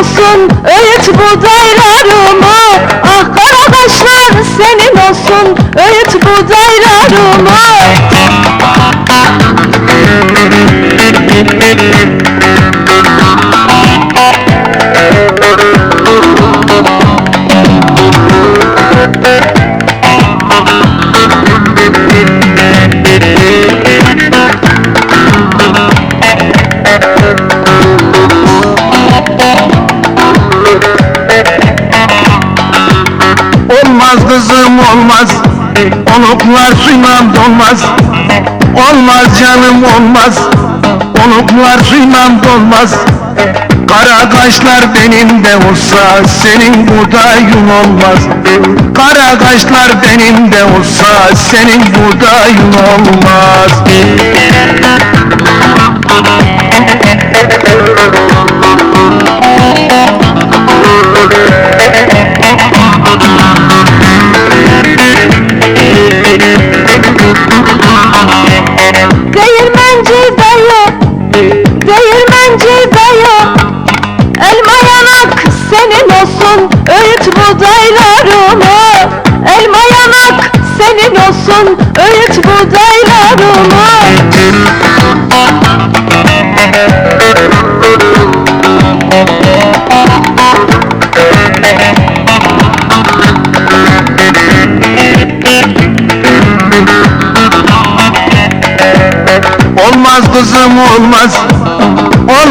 olsun, öğüt kara kaşlar senin olsun, öğüt buğdaylarımı Olmaz kızım olmaz. Oluklar suyla dolmaz. Olmaz canım olmaz. Oluklar suyla dolmaz. Kara kaşlar benim de olsa Senin buğdayın olmaz. Kara kaşlar benim de olsa Senin buğdayın olmaz Değirmenci dayı, değirmenci dayı Elma yanak senin olsun, öğüt buğdaylarımı Elma yanak senin olsun, öğüt buğdaylarımı Olmaz kızım olmaz. Olmaz